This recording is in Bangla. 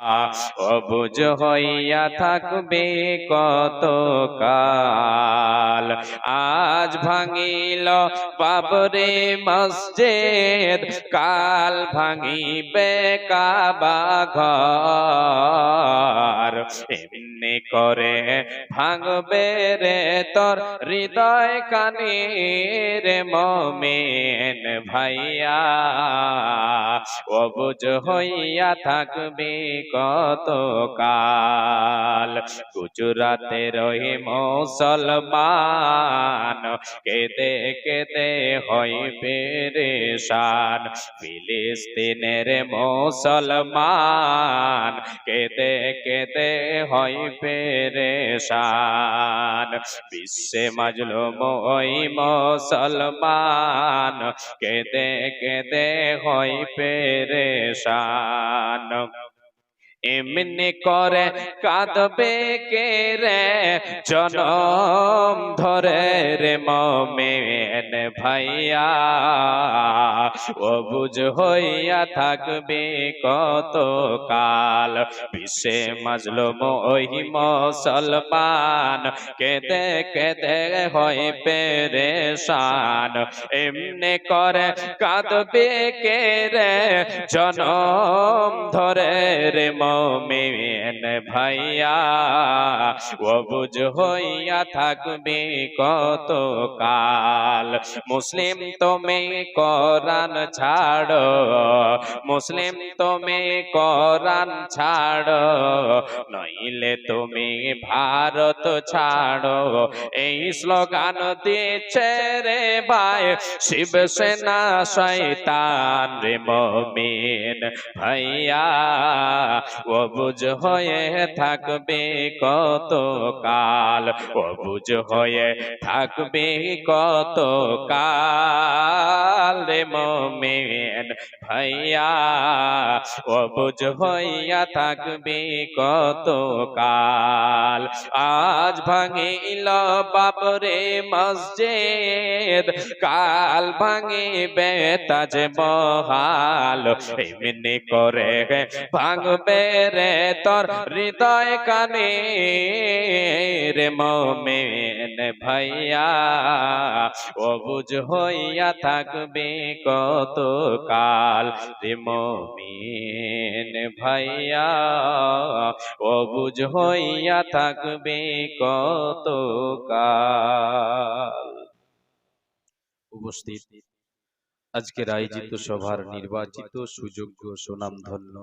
অবুজ হইয়া থাকবে কত কাল আজ ভাঙিল। বাবরে মসজিদ, কাল ভাঙিবে কাবা ঘর। এমনি করে ভাঙবে রে তোর হৃদয় কানে রে মমেন ভাইয়া। অবুজ হইয়া থাকবে কত কাল গুজরাতে রহি মুসলমান কেদে কেদে হই পেরেশান। ফিলিস্তিনের মুসলমান কেদে কেদে হই পেরেশান। বিশ্বে মাজলুম ওই মুসলমান কেদে কেদে হই পেরেশান। এমনি করে কাঁদবে কে রে? জনম ধরে রে মমেন ভাইয়া। ও বুঝ হইয়া থাকবে কত কাল বিশ্বে মাজলুম ওই মুসলমান। কেদে কেদে হয় পেরেশান। এমনি করে কাঁদবে কে রে? জনম ধরে রে মমেন ভাইয়া বুঝ হইয়া থাকবে কত কাল মুসলিম তুমি করান ছাড়ো মুসলিম তুমি কোরআন ছাড়ো, নইলে তুমি ভারত ছাড়ো। এই স্লোগান দিচ্ছে রে ভাই, শিবসেনা শয়তান রে মমিন ভাইয়া। ও বুঝ হয়ে থাকবে কত কাল ও বুঝ হয়ে থাকবে কত কাল রে মমিন ভাইয়া। ও বুঝ হইয়া থাকবে কত কাল। আজ ভাঙিল বাবরে মসজিদ, কাল ভাঙিবে তাজ মহাল এমনি করে ভাঙবে রে তোর হৃদয় কানে রে মমেন। ভাইয়া বুঝ হইয়া থাকবে কত কাল রে মমেন? ভাইয়া বুঝ হইয়া থাকবে কত কাল উপস্থিত। আজকের আয়োজিত সভার নির্বাচিত সুযোগ্য সুনামধন্য